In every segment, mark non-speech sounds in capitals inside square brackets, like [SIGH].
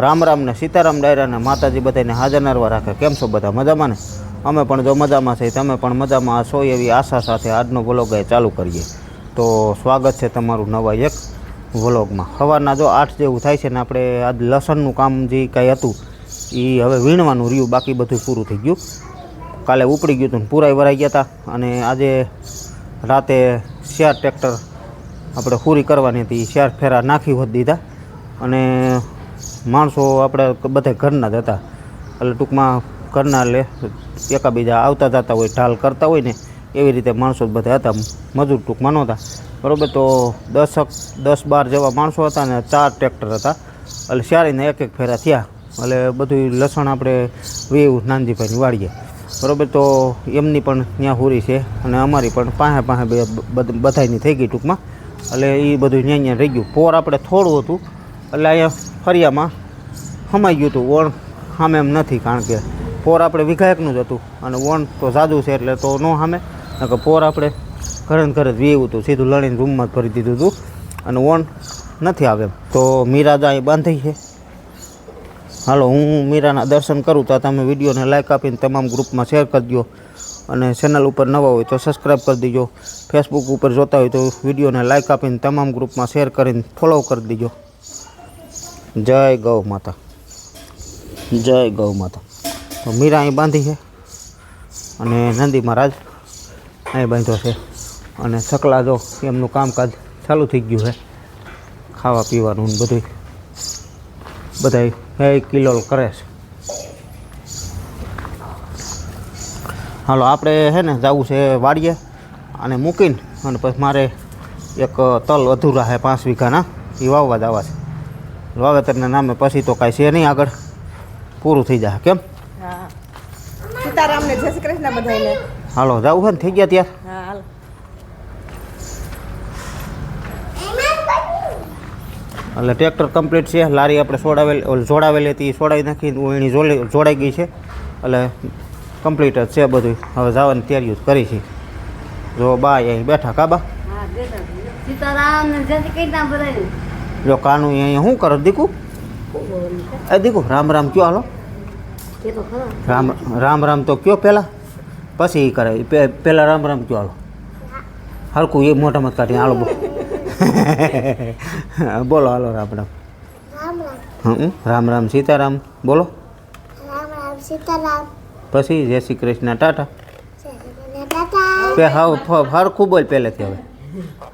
રામ રામ ને સીતારામ ડાયરાને માતાજી બધાને હાજર નરવા રાખે. કેમ છો બધા મજામાં ને? અમે પણ જો મજામાં છીએ, તમે પણ મજામાં છો એવી આશા સાથે આજનો વ્લોગ એ ચાલુ કરીએ. તો સ્વાગત છે તમારું નવા એક વ્લોગમાં. સવારના જો આઠ જેવું થાય છે ને આપણે આજ લસણનું કામ જે કાંઈ હતું એ હવે વીણવાનું રહ્યું, બાકી બધું પૂરું થઈ ગયું. કાલે ઉપડી ગયું હતું ને પૂરાય ભરાઈ ગયા હતા અને આજે રાતે શેર ટ્રેક્ટર આપણે પૂરી કરવાની હતી શેર ફેરા નાખી હોત દીધા. અને માણસો આપણે બધા ઘરના જ હતા. એટલે ટૂંકમાં ઘરના એટલે એકાબીજા આવતા જતા હોય, ઢાલ કરતા હોય ને, એવી રીતે માણસો જ બધા હતા. મજૂર ટૂંકમાં નહોતા. બરાબર? તો દસક, દસ બાર જેવા માણસો હતા ને ચાર ટ્રેક્ટર હતા. એટલે શારીને એક એક ફેરા થયા. એટલે બધું લસણ આપણે વેવું નાનજીભાઈની વાળીએ. બરાબર? તો એમની પણ ત્યાં હુરી છે અને અમારી પણ પાસે પાસે બે બધાની થઈ ગઈ ટૂંકમાં. એટલે એ બધું ત્યાં ત્યાં રહી ગયું. પોર આપણે થોડું હતું. એટલે અહીંયા ફરિયામાં સમાઈ ગયું હતું વણ સામે એમ નથી, કારણ કે પોર આપણે વિઘાયકનું જ હતું. અને વણ તો સાદું છે એટલે તો ન સામે કે પોર આપણે ઘરે ને ઘરે જ વેવું હતું સીધું લણીને રૂમમાં જ ભરી દીધું હતું અને વણ નથી આવે તો મીરાદા અહીં બાંધી છે. હાલો, હું મીરાના દર્શન કરું તો તમે વિડીયોને લાઈક આપીને તમામ ગ્રુપમાં શેર કરી દો અને ચેનલ ઉપર નવા હોય તો સબસ્ક્રાઈબ કરી દેજો. ફેસબુક ઉપર જોતા હોય તો વિડીયોને લાઈક આપીને તમામ ગ્રુપમાં શેર કરીને ફોલો કરી દેજો. જય ગૌ માતા. જય ગૌ માતા. તો મીરા અહીં બાંધી છે અને નંદી મહારાજ અહીં બાંધ્યો છે. અને સકલા જો એમનું કામકાજ ચાલુ થઈ ગયું છે. ખાવા પીવાનું બધું બધાય. એ કિલો કરે છે. હાલો, આપણે છે ને જવું છે વાડીએ અને મૂકીને અને પછી મારે એક તલ અધૂરા છે, પાંચ વીઘાના, એ વાવવા જવા છે. વાવેતરના નામે પછી તો કાંઈ છે નહીં આગળ. પૂરું થઈ જાય કેમ? સીતારામને જય શ્રી કૃષ્ણ બધાને હાલો જાવું છે ને થઈ ગયા ત્યાર? હા હાલ. એટલે ટ્રેક્ટર કમ્પ્લીટ છે લારી આપણે સોડાવેલ જોડાવેલી હતી એ સોડાવી નાખી એની જોડે જોડાઈ ગઈ છે. એટલે કમ્પ્લીટ જ છે બધું. હવે જવાની તૈયારીઓ કરી છે. જો બા અહીં બેઠા કાબા સીતારામ ને જય શ્રી કૃષ્ણ બધાને જો કાનું અહીંયા શું કરો દીકુ એ દીકુ રામ રામ કયો હાલો એ તો ખરા રામ રામ રામ તો કયો પહેલાં પછી એ કરે પે- પહેલાં રામ રામ કયો હાલો હરકું એ મોટામાં જ કાઢી હાલો બોલો બોલો હાલો રામ રામ રામ રામ હં રામ રામ સીતારામ બોલો રામ રામ સીતારામ પછી જય શ્રી કૃષ્ણ ટાટા જય શ્રી કૃષ્ણ ટાટા પે હાવ ફ- હરખું બોલ પહેલેથી હવે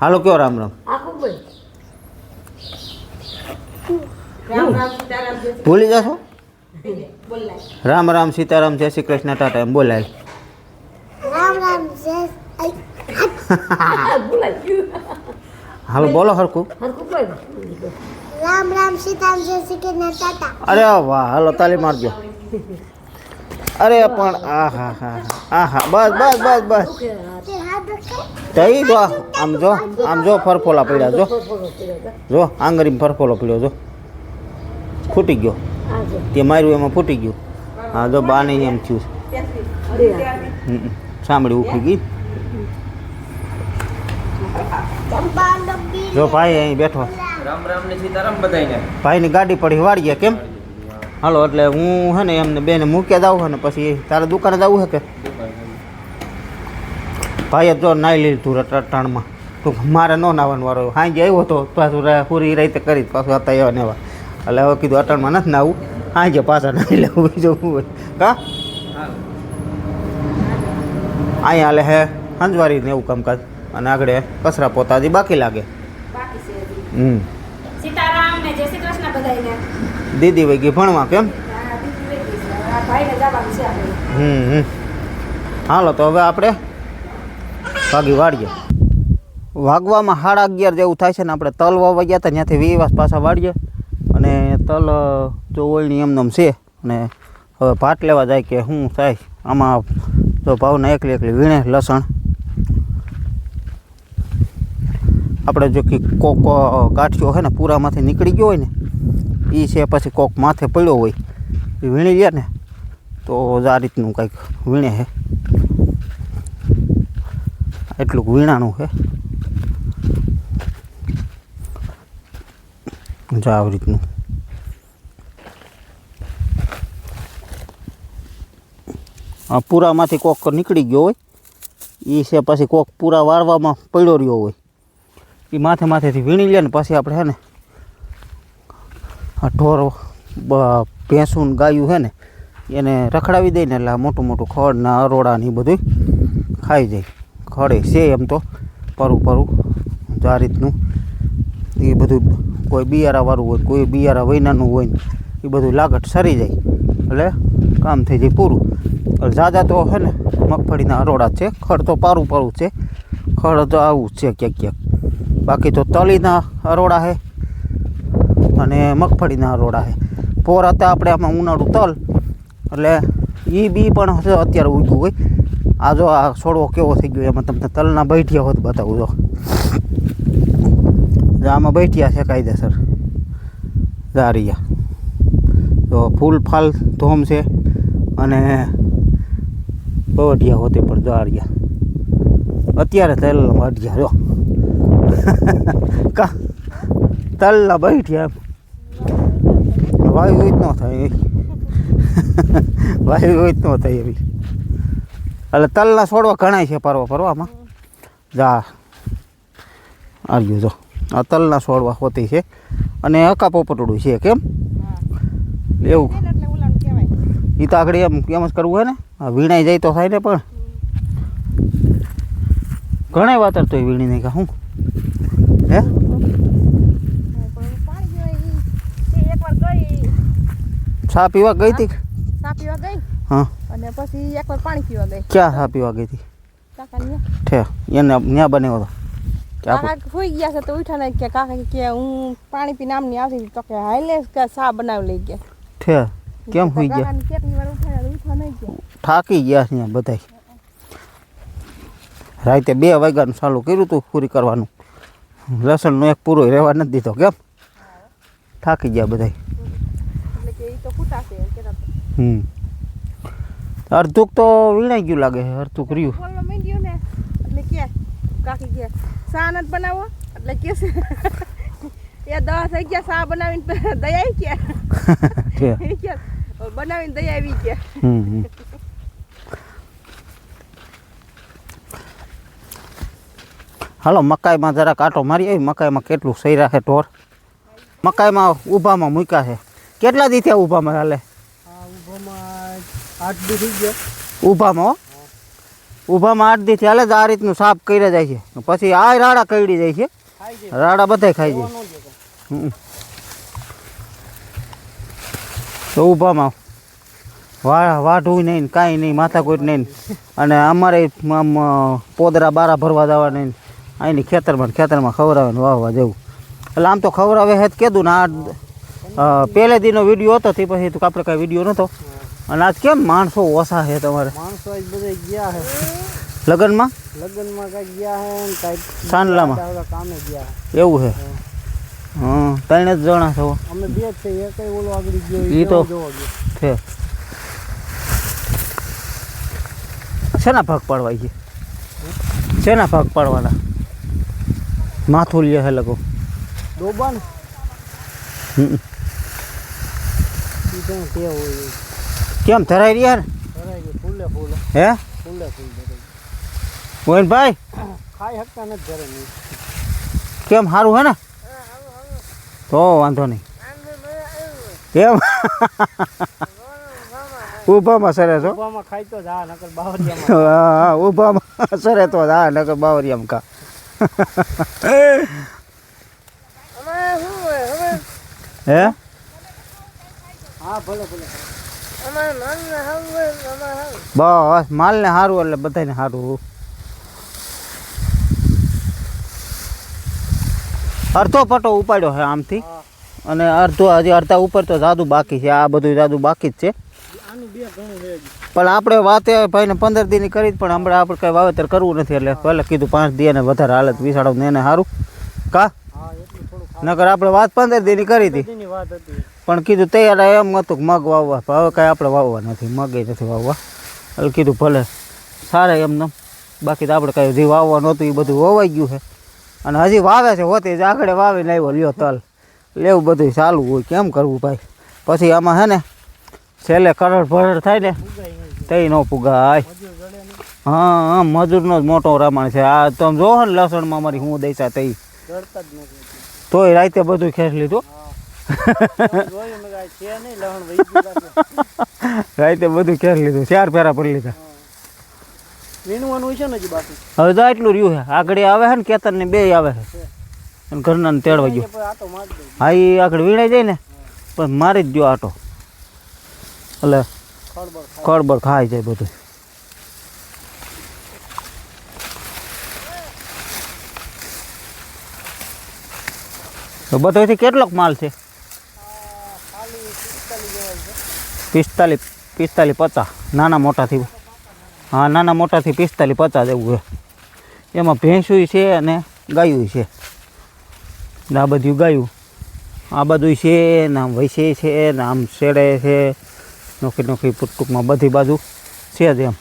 હાલો કયો રામ રામ આખું બોલ રામ રામ સીતારામ જય ભૂલી જશો? રામ રામ સીતારામ જય શ્રી કૃષ્ણ ટાટા એમ બોલાય. હાલો બોલો હરખું. રામ રામ સીતારામ જય શ્રી કૃષ્ણ ટાટા. અરે વાહ હાલો તાલી મારજો. અરે પણ આ હા હા આ હા બસ બસ બસ બસ. તઈ જો આમ જો આમ જો ફરફોલા પડ્યા જો. જો આંગળીમાં ફરફોલો પડ્યો જો. ફૂટી ગયો. તે માર્યું એમાં ફૂટી ગયું. હા જો બાને એમ થયું. સાંભળી ઉખી ગઈ. જો ભાઈ અહીં બેઠો. રામ રામ ને સીતારામ બધાને ભાઈની ગાડી પડી વાળીએ કેમ? હાલો એટલે હું હે ને એમને બેને મૂક્યા જાઉં હે ને પછી તારે દુકાને જવું હે કે? ભાઈએ જો નાઈ લીધું રટાણમાં. તો મારે ન નાવાનો વારો સાંજે આવ્યો હતો પાછું પૂરી રાતે કરી પાછું હતા એવા ને એવા. એટલે હવે કીધું અટાણમાં નથી નાવું સાંજે પાછા નાઈ લેવું બીજું હોય. કા? અહીંયા હાલે હે હંજવારી ને એવું કામકાજ. અને આગળ કચરા પોતાજી બાકી લાગે. હમ. દીદી વૈગી ભણવા કેમ? હા, હમ હમ. હાલો તો હવે આપણે ભાગી વાળીએ. વાગવામાં સાડા અગિયાર જેવું થાય છે ને આપણે તલ વાવવા ગયા હતા ત્યાંથી વીવાસ પાછા વાળીએ. અને તલ, જો એમનેમ છે. અને હવે ભાત લેવા જાય કે શું થાય, આમાં જો ભાવના એકલી એકલી વીણે લસણ. આપણે જો કે કોક ગાંઠિયો છે ને પૂરામાંથી નીકળી ગયો હોય ને એ છે પછી કોક માથે પડ્યો હોય એ વીણી લે ને, તો આ રીતનું કંઈક વીણે છે એટલું વીણાનું છે જો આવી રીતનું. આ પૂરામાંથી કોક નીકળી ગયો હોય. એ છે પછી કોક પૂરા વારવામાં પડ્યો રહ્યો હોય. એ માથે માથેથી વીણી લે ને પછી આપણે હે ને આ ઢોર ભેંસું ગાયું હે ને એને રખડાવી દઈએ ને એટલે આ મોટું મોટું ખડ ને અરોડા ને એ બધું ખાઈ જાય. ખડે છે એમ તો. પરું પરું. જ આ રીતનું એ બધું કોઈ બિયારાવાળું હોય, કોઈ બિયારા વૈનાનું હોય ને, એ બધું લાગટ સરી જાય. એટલે કામ થઈ જાય પૂરું. જાજા તો છે ને, મગફળીના અરોડા છે, ખડ તો પારું પારું છે, ખડ તો આવું છે ક્યાંક ક્યાંક. બાકી તો તલીના અરોડા છે અને મગફળીના અરોડા છે પોર હતા આપણે આમાં ઉનાળું તલ, એટલે એ બી પણ અત્યારે ઉગ્યું હોય. આ જો આ છોડવો કેવો થઈ ગયો, એમાં તમને તલના બેઠિયા હોત બતાવું જો જો આમાં બેઠ્યા છે કાયદેસર. દારિયા તો ફૂલ ફાલ ધોમ છે અને બવઢિયા હોતે પણ દારિયા અત્યારે તલ વાઢિયા જો. કા? તલના બેઠ્યા વાયુ જ ન થાય વાયુ જ ન થાય એવી. એટલે તલના છોડવા ઘણાય છે પરવા પરવામાં જા. આવ્યું જો. આ તલના છોડવા હોતી છે. અને અકા પોપટડું છે કેમ? એવું. એ તો આગળ એમ એમ જ કરવું હોય ને? આ વીણાઈ જાય તો થાય ને પણ. ઘણા વાતર તો વીણી નહીં હું. હે? ચા પીવા ગઈ હતી ચા પીવા ગઈ? હા. અને પછી એકવાર પાણી પીવા ગઈ. ક્યાં ચા પીવા ગઈ હતી ઠે એને ત્યાં બનાવ્યો હતો કાકા સુઈ ગયા છે તો ઉઠા ને કે કાકા કે હું પાણી પીને આમની આવતી. તો કે હાલે કે સા બનાવી લઈ ગયા. ઠે કેમ હોઈ ગયા? કેટલી વાર ઉઠાડ્યા ઉઠા નહીં ગયા. થાકી ગયા છે અહીંયા બધા રાતે બે વાગ્યાનું ચાલુ કર્યું હતું પૂરી કરવાનું. લસણનો એક પૂરો રહેવા નથી દીધો કેમ? થાકી ગયા બધા ગયું. હમ. અડધુક તો વીણાઈ ગયું લાગે છે રહ્યું. ચા નથી બનાવો? એટલે કે એ દસ થઈ ગયા સા બનાવીને દયા આવી ગયા. બનાવીને દયા આવી ગયા. હાલો મકાઈમાં જરા કાંટો મારી આવી. મકાઈમાં કેટલું સૈરા છે ઢોર? મકાઈમાં ઊભામાં મૂક્યા છે. કેટલા દી થયા ઊભામાં હાલે? ઊભામાં હો ઊભામાં આઠ દી હાલે જ આ રીતનું સાફ કરી જાય છે. પછી આ રાડા કરડી જાય છે. રાડા બધાય ખાઈ જાય. તો ઊભામાં વાળા વાઢવું નહીં કાંઈ નહીં માથાકૂટ નહીં અને અમારે આમ પોદરા બારા ભરવા જવા નહીં અહીંની ખેતરમાં ખેતરમાં ખવડાવે ને વાવવા જવું. એટલે આમ તો ખવડાવે હેત કીધું ને આ પહેલે દીનો વીડિયો હતો તે પછી આપણે કાંઈ વીડિયો નહોતો અને આજ કેમ માણસો ઓછા છે તમારે? માણસો આજ બધા ગયા હે લગ્નમાં? લગ્નમાં કઈ ગયા હે ને કઈ સાંડલામાં? કામે ગયા હે એવું છે? હા. ત્રણે જ જણા છો? અમે બે જ છે એ કઈ ઓલો આગળ ગયો ઈ તો- જોવા ગયો. છે. શેના ભાગ પાડવા છે? શેના ભાગ પાડવાના? માથું લે હે લગો. ડોબા ને હમ. ઈ ત્યાં તે હોય. એ. કેમ ધરાઈ રહ્યા ને? ભરાઈ ફૂલે ફૂલ. હે? ફૂલે ફૂલ ભરાઈ ભાઈ ખાઈ શકતા નથી ઘરે કેમ સારું હે ને? તો વાંધો નહીં. કેમ? ઊભામાં સરે છો ડોબામાં ખાઈ તો જા નકર બાવરિયામાં હા ઊભામાં સરે તો હા નકર બાવરિયામ કા હે? હા ભલે ભલે. બસ માલને સારું એટલે બધાને સારું અડધો પટો ઉપાડ્યો છે આમથી. અને અડધો હજી અડધા ઉપર તો જાદુ બાકી છે. આ બધું જાદુ બાકી જ છે. પણ આપણે વાતે ભાઈને પંદર દિન કરી પણ હમણાં આપણે કઈ વાવેતર કરવું નથી. એટલે પહેલે કીધું પાંચ દી અને વધારે હાલત વિસાડો ને એને સારું કા? નકર આપણે વાત પંદર દિન કરી હતી. વાત હતી. પણ કીધું તૈયાર એમ હતું કે મગ વાવવા. હવે કાંઈ આપણે વાવવા નથી મગે નથી વાવવા. એટલે કીધું ભલે સારા એમને બાકી તો આપણે કાંઈ હજી વાવવા નહોતું એ બધું વવાઈ ગયું છે. અને હજી વાવે છે હોતી જ આગળ વાવીને આવ્યો લ્યો તલ. લેવું બધું ચાલુ હોય કેમ કરવું ભાઈ? પછી આમાં હે ને છેલ્લે કરડ ભરડ થાય ને તે ન પુગાય. હા હા મજૂરનો જ મોટો રમાણ છે. આ તમે જોહો ને લસણમાં મારી હું દઈશા તઈ. તોય રાતે બધું ખેંચ લીધું. [LAUGHS] રાતે બધું કેર લીધું ચાર પેરા પડી લીધા. વીણવાનું છે ને બાકી? હવે તો આટલું રહ્યું છે. આગળ આવે છે ને કેતન ને બે આવે છે. અને ઘરના ને તેડવા ગયો. હા એ આગળ વીણાઈ જાય ને પણ મારી જ ગયો આટો. એટલે ખળબળ ખાય. ખાઈ જાય બધું. તો બધોથી કેટલોક માલ છે? પિસ્તાલીસ પિસ્તાલીસ પચાસ. નાના મોટાથી, હા, નાના મોટાથી પિસ્તાલીસ પચાસ એવું છે. એમાં ભેંસુય છે અને ગાયું છે. ને આ બધું ગાયું. આ બધું છે ને આમ વૈસે છે ને આમ શેડે છે. નોખી નોખી ટૂંકમાં બધી બાજુ છે જ એમ.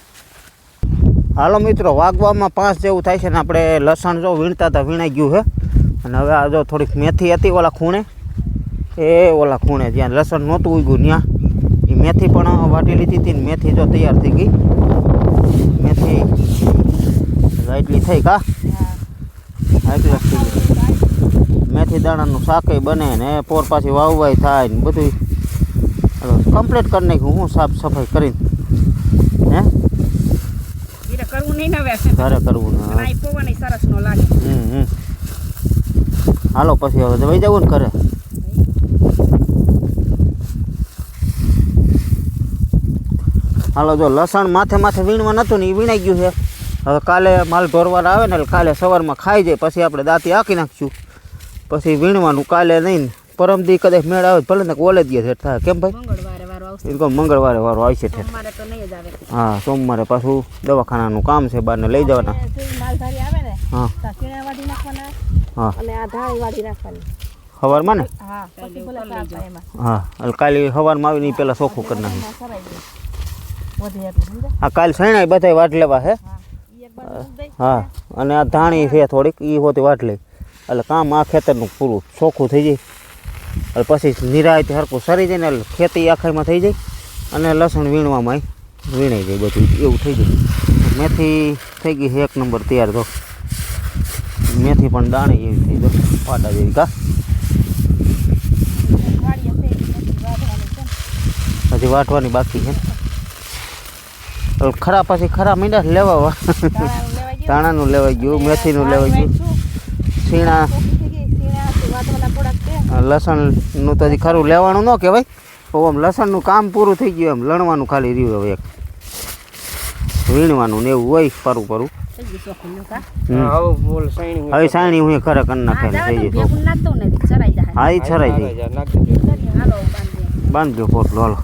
હાલો મિત્રો, વાગવામાં પાંચ જેવું થાય છે ને આપણે લસણ જો વીણતા હતા વીણાઈ ગયું છે. અને હવે આ જો થોડીક મેથી હતી ઓલા ખૂણે એ ઓલા ખૂણે જ્યાં લસણ નહોતું ઉગ્યું ત્યાં. એ મેથી પણ વાટી લીધી હતી ને મેથી જો તૈયાર થઈ ગઈ. મેથી એટલી થઈ કા એટલી થઈ ગઈ. મેથી દાણાનું શાકે બને ને પોર પાછી વાવવાય થાય ને બધું કમ્પ્લીટ કરી નાખ્યું હું સાફ સફાઈ કરીને. હે? કરવું નહીં હવે ઘરે કરવું ને પવન સરસ નો લાગે. હમ હમ. હાલો પછી હવે જવાઈ જવું ને ઘરે. હાલો જો લસણ માથે માથે વીણવા નહોતું ને એ વીણાઈ ગયું છે. હવે કાલે માલ ઢોરવાર આવે ને એટલે કાલે સવારમાં ખાઈ જાય પછી આપણે દાંતી આંકી નાખશું. પછી વીણવાનું કાલે નહીં પરમ દી કદાચ મેળ આવે ભલે ને ઓલે દે છે થાય. કેમ ભાઈ? મંગળવારે વારો આવશે. એ મંગળવારે વારો આવશે આવે. હા સોમવારે પાછું દવાખાનાનું કામ છે બહારને લઈ જવાના. હા. હા. સવારમાં ને? હા કાલે સવારમાં આવીને પહેલાં ચોખ્ખું કરી નાખ્યું આ કાલ સણાય બધાય વાટ લેવા હે? હા. અને આ ધાણી છે થોડીક એ હોતી વાટ લઈ. એટલે કામ આ ખેતરનું પૂરું ચોખ્ખું થઈ જાય. એટલે પછી નિરાયત હરકું સરી જાય ને એટલે ખેતી આખાઈમાં થઈ જાય. અને લસણ વીણવામાં વીણાઈ જાય બધું. એવું થઈ જાય. મેથી થઈ ગઈ છે એક નંબર તૈયાર તો મેથી પણ દાણી એવી થઈ તો પાટા જેવી કા. હજી વાટવાની બાકી છે. ખરા પછી ખરા મીંડા લેવા વા. ધાણાનું લેવાઈ ગયું? મેથીનું લેવાઈ ગયું. સીણા ચોખ્ખી થઈ ગઈ સીણાથી વાઢવાના થોડાક છે. લસણનું તો ખરું લેવાનું ન કહેવાય. આમ લસણનું કામ પૂરું થઈ ગયું એમ લણવાનું ખાલી રહ્યું હવે એક. વીણવાનું ને એવું હોય પરું પરું હવે સાણી હું ખરે કરી નાખે થઈ જાય હા એ છરાઈ જાય. નાખી દે. હાલો બાંધી બાંધજો પોટલો હાલો.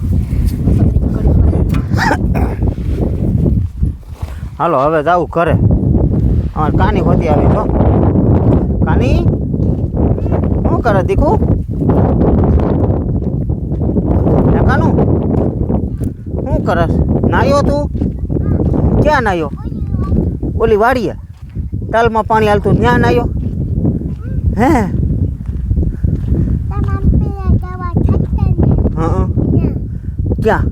હાલો હવે જાવું ઘરે. અમારે કાની હોતી આવી તો કાની? શું કરે દીકુ? હે કાનું? શું કરસ નાયો તું? ક્યાં નાયો? ઓલી વાડીએ. તાલમાં પાણી હાલતું ત્યાં નાયો? હે હા ક્યાં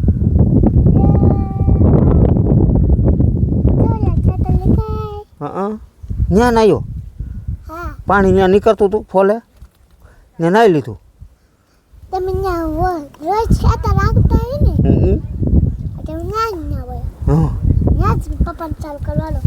ચોલા ખાતા લખાય હા ત્યાં નાહ્યો હા. પાણી ત્યાં નીકળતું હતું ફોલે. ને નાઈ લીધું. તમે રોજ ખાતા રાખતા હોય ને? પપ્પાને ચાલુ કરવાનો.